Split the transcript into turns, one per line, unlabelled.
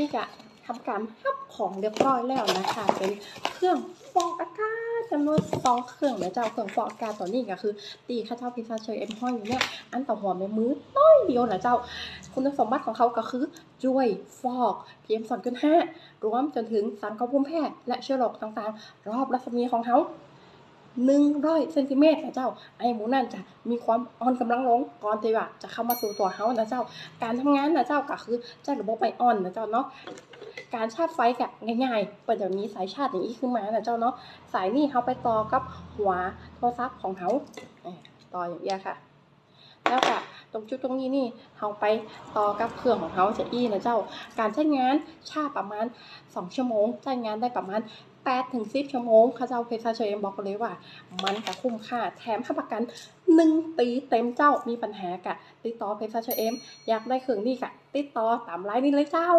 นี่กะทำการฮับของเรียบร้อยแล้วนะคะ เป็นเครื่องฟอกอากาศจำนวนสองเครื่องนะเจ้าเครื่องฟอกอากาศตัวนี้ก็คือ ตีข้าเจ้าพิซซ่าเชยเอ็มห้อยอยู่เนี่ยอันต่อหัวแม่มือน้อยเดียวนะเจ้า คุณสมบัติของเขาก็คือช่วยฟอก PM 2.5รวมจนถึงสารก่อภูมิแพ้และเชื้อโรคต่างๆ รอบรัศมีของเขา หนึ่งร้อยเซนติเมตรนะเจ้า ไอหมูนั่นจะมีความอ่อนกำลังลงก่อนที่ว่าจะเข้ามาสู่ตัวเฮานะเจ้า การทำงานนะเจ้าก็คือจะระบบไปอ่อนนะเจ้าเนาะการชาร์จไฟกะง่ายๆเปิดเดี๋ยวนี้สายชาร์จอย่างนี้ขึ้นมานะเจ้าเนาะสายนี่เขาไปต่อกับหัวโทรศัพท์ของเขาต่ออย่างเงี้ยค่ะ แล้วก็ตรงจุดตรงนี้นี่เขาไปต่อกับเครื่องของเขาจะอี้นะเจ้า การใช้งานชาประมาณ 2 ชั่วโมง ใช้งานได้ประมาณ8ถึง10ชั่วโมงเขาเจ้าเพชรเชยบอกเลยว่า มันก็คุ้มค่า แถมค่าประกัน 1 ปีเต็มเจ้ามีปัญหากะ ติดต่อเพชรชยเชยอยากได้เครื่องนี่กะ ติดต่อตามไลน์นี้เลยเจ้า